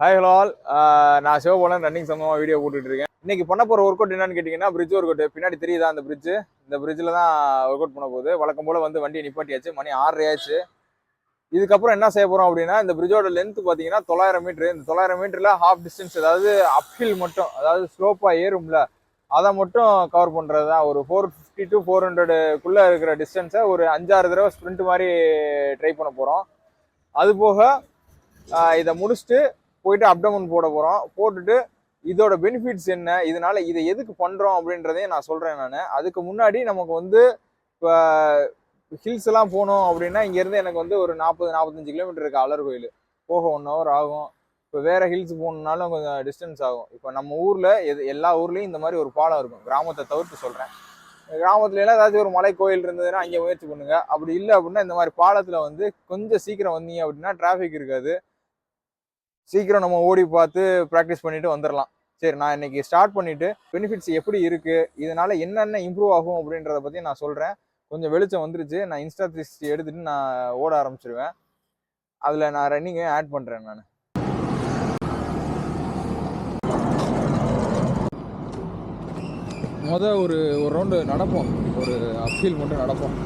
Hi hello all நான் சிவபோலன் running சம்பவமாக video போட்டுட்டு இருக்கேன். இன்னைக்கு பண்ண போகிற ஒர்க் அவுட் என்னன்னு கேட்டிங்கன்னா பிரிட்ஜ் ஒர்க் அவுட் பின்னாடி தெரியுதா அந்த பிரிட்ஜ் இந்த பிரிட்ஜில் தான் ஒர்க் அவுட் பண்ண போகுது. வழக்கம் போல் வந்து வண்டியை நிப்பாட்டியாச்சு. மணி ஆறரை ஆச்சு இதுக்கப்புறம் என்ன செய்ய போகிறோம் அப்படின்னா இந்த பிரிட்ஜோட லென்த் பார்த்தீங்கன்னா தொள்ளாயிரம் மீட்ரு இந்த தொள்ளாயிரம் மீட்டரில் ஹாஃப் டிஸ்டன்ஸ் அதாவது அப்ஹில் மட்டும் அதாவது ஸ்லோப்பாக ஏறும்ல அதை மட்டும் கவர் பண்ணுறது தான். ஒரு ஃபோர் ஃபிஃப்டி டு ஃபோர் ஹண்ட்ரடுக்குள்ளே இருக்கிற டிஸ்டன்ஸை ஒரு அஞ்சாறு தடவை ஸ்ப்ரிண்ட் மாதிரி ட்ரை பண்ண போகிறோம் அது போக இதை முடிச்சுட்டு போயிட்டு அப்டமன் போட போகிறோம் போட்டுட்டு இதோட பெனிஃபிட்ஸ் என்ன? இதனால் இதை எதுக்கு பண்ணுறோம் அப்படின்றதையும் நான் சொல்கிறேன் நான். அதுக்கு முன்னாடி நமக்கு வந்து இப்போ ஹில்ஸ் எல்லாம் போனோம் அப்படின்னா இங்கேருந்து எனக்கு வந்து ஒரு நாற்பது நாற்பத்தஞ்சு கிலோமீட்டர் இருக்குது அலர் கோயில். போக ஒன் ஹவர் ஆகும். இப்போ வேறு ஹில்ஸ் போகணுன்னாலும் கொஞ்சம் டிஸ்டன்ஸ் ஆகும். இப்போ நம்ம ஊரில் எது எல்லா ஊர்லேயும் இந்த மாதிரி ஒரு பாலம் இருக்கும். கிராமத்தை தவிர்த்து சொல்கிறேன் கிராமத்துலலாம் ஏதாச்சும் ஒரு மலை கோயில் இருந்ததுன்னா அங்கே முயற்சி பண்ணுங்கள் அப்படி இல்லை அப்படின்னா இந்த மாதிரி பாலத்தில் வந்து கொஞ்சம் சீக்கிரம் வந்தீங்க அப்படின்னா டிராஃபிக் இருக்காது. சீக்கிரம் நம்ம ஓடி பார்த்து ப்ராக்டிஸ் பண்ணிட்டு வந்துடலாம் சரி நான் இன்னைக்கு ஸ்டார்ட் பண்ணிட்டு பெனிஃபிட்ஸ் எப்படி இருக்கு இதனால என்னென்ன இம்ப்ரூவ் ஆகும் அப்படின்றத பத்தி நான் சொல்றேன். கொஞ்சம் வெளிச்சம் வந்துருச்சு. நான் இன்ஸ்டா த்ரீ எடுத்துட்டு நான் ஓட ஆரம்பிச்சிருவேன். அதில் நான் ரன்னிங்கை ஆட் பண்ணுறேன் நான். முத ஒரு ஒரு ரவுண்டு நடப்போம். ஒரு அப்பீல் மட்டும் நடப்போம்.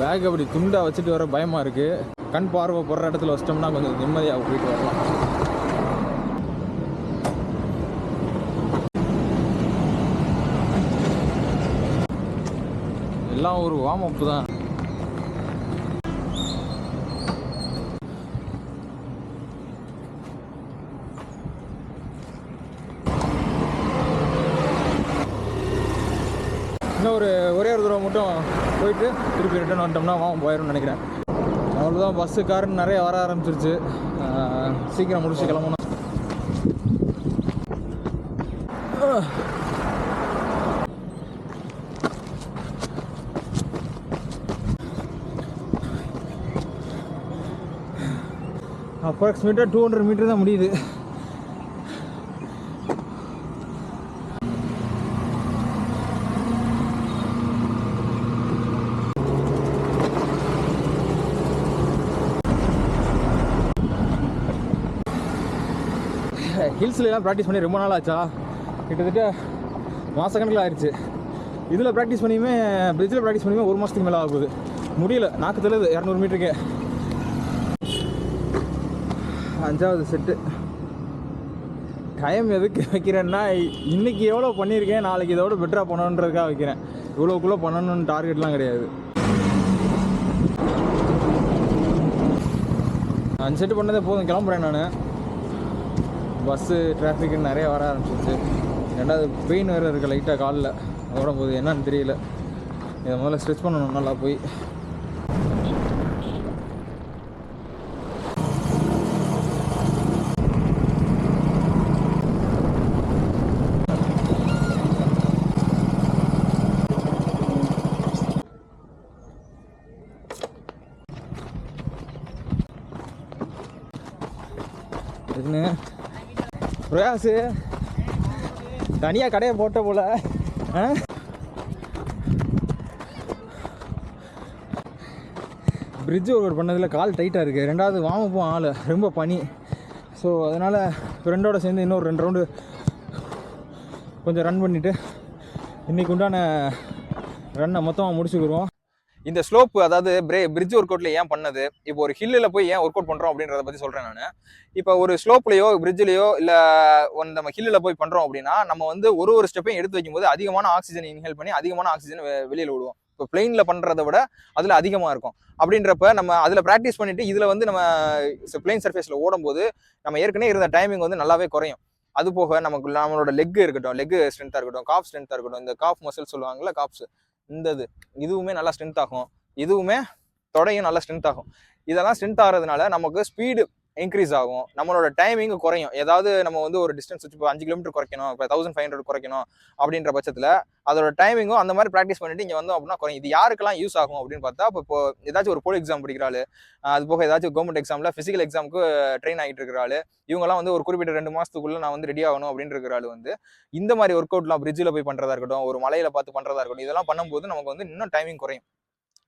பேக் அப்படி துண்டாக வச்சுட்டு வர பயமாக இருக்குது கண் பார்வை போடுற இடத்துல வச்சிட்டோம்னா கொஞ்சம் நிம்மதியாக போயிட்டு வரலாம். எல்லாம் ஒரு வார்ம் அப் தான். இன்னும் ஒரு ஒரே ஒரு தடவை மட்டும் போயிட்டு திருப்பி ரிட்டர்ன் வந்துட்டோம்னா வாங்க போயிடும்னு நினைக்கிறேன். அவ்வளோதான் பஸ்ஸு காருன்னு நிறைய வர ஆரம்பிச்சிருச்சு. சீக்கிரம் முடிச்சு கிளம்பணும். அப்ராக்சிமேட்டாக டூ ஹண்ட்ரட் மீட்டர் தான் முடியுது. ஹில்ஸ்லாம் ப்ராக்டிஸ் பண்ணி ரொம்ப நாள் ஆச்சா கிட்டத்தட்ட மாதக்கணக்கில் ஆயிடுச்சு இதில் ப்ராக்டிஸ் பண்ணியுமே பிரிட்ஜில் ப்ராக்டிஸ் பண்ணியுமே ஒரு மாதத்துக்கு மேலே ஆகுது. முடியல. நாக்கு தள்ளுது. இரநூறு மீட்டருக்கு அஞ்சாவது செட்டு டைம் எதுக்கு வைக்கிறேன்னா இன்றைக்கி எவ்வளோ பண்ணியிருக்கேன் நாளைக்கு இதோட பெட்டராக பண்ணணுன்றதுக்காக வைக்கிறேன். இவ்வளோக்குள்ளே பண்ணணும்னு டார்கெட்லாம் கிடையாது. அஞ்சு செட்டு பண்ணதே போதும். கிளம்புறேன் நான். பஸ்ஸு டிராஃபிக்னு நிறைய வர ஆரம்பிச்சிருச்சு. ரெண்டாவது பெயின் வேறு இருக்குது லைட்டாக காலில். அதோட போகுது என்னன்னு தெரியல. இதை முதல்ல ஸ்ட்ரெச் பண்ணணும் நல்லா போய். என்ன? பிரயாசு. தனியாக கடையை போட்ட போல. ஆ? பிரிட்ஜ் ஒர்க் பண்ணதில் கால் டைட்டாக இருக்குது ரெண்டாவது வாமப்பும் ஆள். ரொம்ப பனி. ஸோ அதனால் ஃப்ரெண்டோட சேர்ந்து இன்னொரு ரெண்டு ரவுண்டு கொஞ்சம் ரன் பண்ணிவிட்டு இன்றைக்கு உண்டான ரன்னை மொத்தமாக முடிச்சுக்கிடுவோம் இந்த ஸ்லோப் அதாவது பிரே பிரிட்ஜ் ஒர்க் அவுட்ல ஏன் பண்ணது? இப்போ ஒரு ஹில்லில் போய் ஏன் ஒர்க் அவுட் பண்ணுறோம் அப்படின்றத பற்றி சொல்கிறேன் நான். இப்போ ஒரு ஸ்லோப்லையோ பிரிட்ஜ்லையோ இல்லை நம்ம ஹில்லில் போய் பண்ணுறோம் அப்படின்னா நம்ம வந்து ஒரு ஒரு ஸ்டெப்பையும் எடுத்து வைக்கும்போது அதிகமான ஆக்சிஜன் இன்ஹேல் பண்ணி அதிகமான ஆக்சிஜன் வெளியில் விடுவோம். இப்போ பிளெயினில் பண்ணுறத விட அதில் அதிகமாக இருக்கும். அப்படின்றப்ப நம்ம அதில் ப்ராக்டிஸ் பண்ணிட்டு இதில் வந்து நம்ம பிளெயின் சர்ஃபேஸில் ஓடும்போது நம்ம ஏற்கனவே இருந்த டைமிங் வந்து நல்லாவே குறையும். அது போக நமக்கு நம்மளோட லெக் இருக்கட்டும் லெக் ஸ்ட்ரென்த்தாக இருக்கட்டும் காஃப் ஸ்ட்ரென்த்தாக இருக்கட்டும் இந்த காஃப் மசில் சொல்லுவாங்கல்ல காப்ஸ் இந்த இது இதுவுமே நல்லா ஸ்ட்ரென்த் ஆகும். இதுவுமே தொடையும் நல்லா ஸ்ட்ரென்த் ஆகும். இதெல்லாம் ஸ்ட்ரென்த் ஆகிறதுனால நமக்கு ஸ்பீடு இன்க்ரீஸ் ஆகும். நம்மளோட டைமிங் குறையும். ஏதாவது நம்ம வந்து ஒரு டிஸ்டன்ஸ் வச்சு இப்போ அஞ்சு கிலோமீட்டர் குறைக்கணும் இப்போ தௌசண்ட் ஃபைவ் ஹண்ட்ரட் குறைக்கணும் அப்படின்ற பட்சத்தில் அதோட டைமிங்கும் அந்த மாதிரி ப்ராக்டிஸ் பண்ணிட்டு இங்கே வந்தோம் அப்படின்னா குறையும். இது யாருக்கெல்லாம் யூஸ் ஆகும் அப்படின்னு பார்த்தா இப்போ இப்போ ஏதாச்சும் ஒரு போலி எக்ஸாம் படிக்கிறாள் அது போக ஏதாச்சும் கவர்மெண்ட் எக்ஸாமில் ஃபிசிக்கல் எக்ஸாமுக்கு ட்ரெயின் ஆகிட்டு இருக்கிறாள் இவங்கெல்லாம் வந்து ஒரு குறிப்பிட்ட ரெண்டு மாதத்துக்குள்ளே நான் வந்து ரெடி ஆகணும் அப்படின்னு இருக்கிறாள் வந்து இந்த மாதிரி ஒர்க் அவுட்லாம் பிரிட்ஜில் போய் பண்ணுறதா இருக்கட்டும் ஒரு மலையில் பார்த்து பண்ணுறதா இருக்கட்டும் இதெல்லாம் பண்ணும்போது நமக்கு வந்து இன்னும் டைமிங் குறையும்.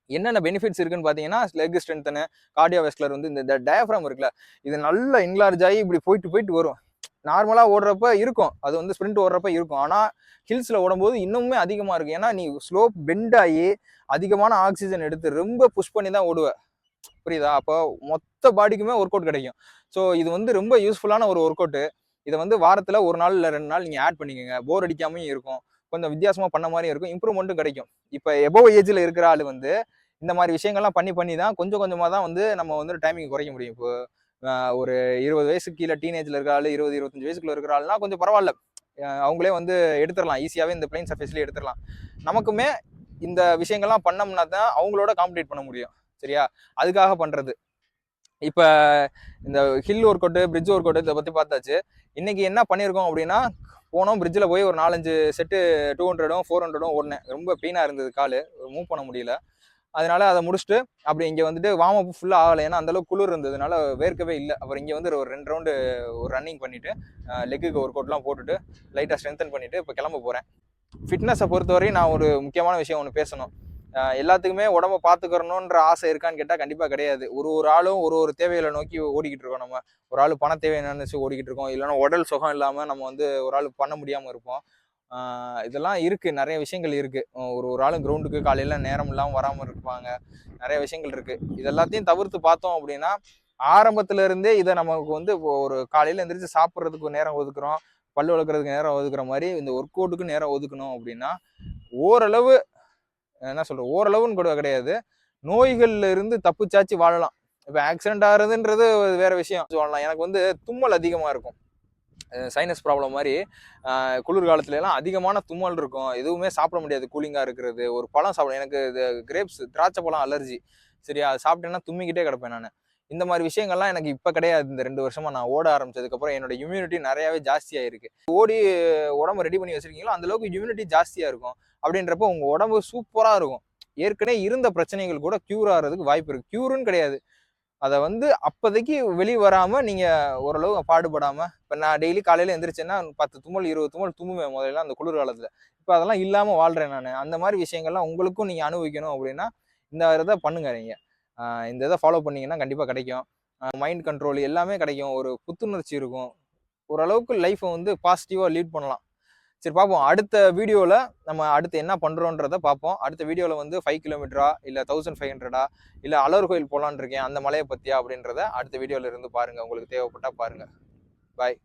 என்னென்ன பெனிஃபிட்ஸ் இருக்குன்னு பார்த்தீங்கன்னா லெக் ஸ்ட்ரென்த்தனு கார்டியோவெஸ்குலர் வந்து இந்த டயஃப்ராம் இருக்குல்ல இது நல்லா இன்லார்ஜ் ஆகி இப்படி போயிட்டு போயிட்டு வரும். நார்மலாக ஓடுறப்ப இருக்கும். அது வந்து ஸ்ப்ரிண்ட் ஓடுறப்ப இருக்கும். ஆனால் ஹில்ஸில் ஓடும்போது இன்னுமே அதிகமாக இருக்கும் ஏன்னா நீ ஸ்லோப் பெண்ட் ஆகி அதிகமான ஆக்சிஜன் எடுத்து ரொம்ப புஷ் பண்ணி தான் ஓடுவ. புரியுதா? அப்போ மொத்த பாடிக்குமே ஒர்க் அவுட் கிடைக்கும். ஸோ இது வந்து ரொம்ப யூஸ்ஃபுல்லான ஒரு ஒர்க் அவுட்டு இதை வந்து வாரத்தில் ஒரு நாள் இல்லை ரெண்டு நாள் நீங்கள் ஆட் பண்ணிக்கோங்க. போர் அடிக்காமையும் இருக்கும். கொஞ்சம் வித்தியாசமாக பண்ண மாதிரியும் இருக்கும். இம்ப்ரூவ்மெண்ட்டும் கிடைக்கும். இப்போ எபோவ் ஏஜில் இருக்கிற ஆள் வந்து இந்த மாதிரி விஷயங்கள்லாம் பண்ணி பண்ணி தான் கொஞ்சம் கொஞ்சமாக தான் வந்து நம்ம வந்து டைமிங் குறைக்க முடியும். இப்போ ஒரு இருபது வயசுக்கு கீழே டீனேஜில் இருக்கிற ஆள் இருபது இருபத்தஞ்சு வயசுக்குள்ள இருக்கிற ஆள்னா கொஞ்சம் பரவாயில்ல. அவங்களே வந்து எடுத்துடலாம். ஈஸியாகவே இந்த பிளைன் சர்ஃபேஸ்லேயே எடுத்துடலாம். நமக்குமே இந்த விஷயங்கள்லாம் பண்ணோம்னா தான் அவங்களோட காம்படேட் பண்ண முடியும். சரியா? அதுக்காக பண்ணுறது இப்போ இந்த hill work out bridge work out இதை பற்றி பார்த்தாச்சு. இன்றைக்கி என்ன பண்ணியிருக்கோம் அப்படின்னா போனோம் பிரிட்ஜில் போய் ஒரு நாலஞ்சு செட்டு டூ ஹண்ட்ரடும் ஃபோர் ஹண்ட்ரடும் ஓடினேன். ரொம்ப பெயினாக இருந்தது கால். மூவ் பண்ண முடியல. அதனால அதை முடிச்சுட்டு அப்படி இங்கே வந்துட்டு வார்ம் அப் ஃபுல்லாக ஆகலை. ஏன்னா அந்தளவுக்கு குளிர் இருந்ததுனால வேர்க்கவே இல்லை. அப்புறம் இங்கே வந்து ஒரு ரெண்டு ரவுண்டு ஒரு ரன்னிங் பண்ணிவிட்டு லெக்குக்கு ஒர்க் அவுட்லாம் போட்டுட்டு லைட்டாக ஸ்ட்ரென்தன் பண்ணிவிட்டு இப்போ கிளம்ப போகிறேன் ஃபிட்னஸை பொறுத்தவரையும் நான் ஒரு முக்கியமான விஷயம் ஒன்று பேசணும். எல்லாத்துக்குமே உடம்ப பார்த்துக்கிறணுன்ற ஆசை இருக்கான்னு கேட்டால் கண்டிப்பாக கிடையாது. ஒரு ஒரு ஆளும் ஒரு ஒரு தேவைகளை நோக்கி ஓடிக்கிட்டு இருக்கோம் நம்ம. ஒரு ஆள் பண தேவை நினைச்சு ஓடிக்கிட்டு இருக்கோம். இல்லைன்னா உடல் சுகம் இல்லாமல் நம்ம வந்து ஒரு ஆள் பண்ண முடியாமல் இருப்போம். இதெல்லாம் இருக்கு. நிறைய விஷயங்கள் இருக்கு. ஒரு ஒரு ஆளும் கிரவுண்டுக்கு காலையில நேரம் இல்லாமல் வராமல் இருப்பாங்க. நிறைய விஷயங்கள் இருக்கு. இது எல்லாத்தையும் தவிர்த்து பார்த்தோம் அப்படின்னா ஆரம்பத்துல இருந்தே இதை நமக்கு வந்து இப்போ ஒரு காலையில எந்திரிச்சு சாப்பிட்றதுக்கு நேரம் ஒதுக்குறோம். பல் வளர்க்குறதுக்கு நேரம் ஒதுக்குற மாதிரி இந்த ஒர்க் அவுட்டுக்கு நேரம் ஒதுக்கணும் அப்படின்னா ஓரளவு என்ன சொல்கிறது ஓரளவுன்னு கூட கிடையாது. நோய்கள்ல இருந்து தப்பிச்சாச்சு வாழலாம். இப்போ ஆக்சிடென்ட் ஆகுறதுன்றது வேற விஷயம். சொல்லலாம் எனக்கு வந்து தும்மல் அதிகமாக இருக்கும். சைனஸ் ப்ராப்ளம் மாதிரி குளிர்காலத்துல குளிர் எல்லாம் அதிகமான தும்மல் இருக்கும். எதுவுமே சாப்பிட முடியாது. கூலிங்காக இருக்கிறது. ஒரு பழம் சாப்பிடும் எனக்கு இது கிரேப்ஸ் திராட்சை பழம் அலர்ஜி சரியா? அது சாப்பிட்டேன்னா தும்மிக்கிட்டே கிடப்பேன் நான். இந்த மாதிரி விஷயங்கள்லாம் எனக்கு இப்போ கிடையாது. இந்த ரெண்டு வருஷமா நான் ஓட ஆரம்பிச்சதுக்கப்புறம் என்னோட இம்யூனிட்டி நிறையாவே ஜாஸ்தியாக இருக்குது ஓடி உடம்பு ரெடி பண்ணி வச்சுருக்கீங்களோ அந்தளவுக்கு இம்யூனிட்டி ஜாஸ்தியாக இருக்கும். அப்படின்றப்ப உங்கள் உடம்பு சூப்பராக இருக்கும். ஏற்கனவே இருந்த பிரச்சனைகள் கூட க்யூர் ஆகிறதுக்கு வாய்ப்பு இருக்குது க்யூருன்னு கிடையாது. அதை வந்து அப்போதைக்கு வெளியே வராமல் நீங்கள் ஓரளவு பாடுபடாமல் இப்போ நான் டெய்லி காலையில் எந்திரிச்சேன்னா பத்து தும்மல் இருபது தும்மல் தும்முவேன் முதல்ல அந்த குளிர் காலத்தில் இப்போ அதெல்லாம் இல்லாமல் வாழ்கிறேன் நான். அந்த மாதிரி விஷயங்கள்லாம் உங்களுக்கும் நீங்கள் அனுபவிக்கணும் அப்படின்னா இந்த இதை பண்ணுங்க நீங்கள் இந்த இதை ஃபாலோ பண்ணிங்கன்னா கண்டிப்பாக கிடைக்கும். மைண்ட் கண்ட்ரோல் எல்லாமே கிடைக்கும். ஒரு புத்துணர்ச்சி இருக்கும். ஓரளவுக்கு லைஃப்பை வந்து பாசிட்டிவாக லீட் பண்ணலாம். சரி பார்ப்போம். அடுத்த வீடியோவில் நம்ம அடுத்து என்ன பண்ணுறோன்றத பார்ப்போம். அடுத்த வீடியோவில் வந்து ஃபைவ் கிலோமீட்டரா இல்லை தௌசண்ட் ஃபைவ் ஹண்ட்ரடா இல்லை அலர் கோயில் போகலான் இருக்கேன் அந்த மலையை பற்றியா அப்படின்றத அடுத்த வீடியோவில் இருந்து பாருங்கள் உங்களுக்கு தேவைப்பட்டா பாருங்கள் பாய்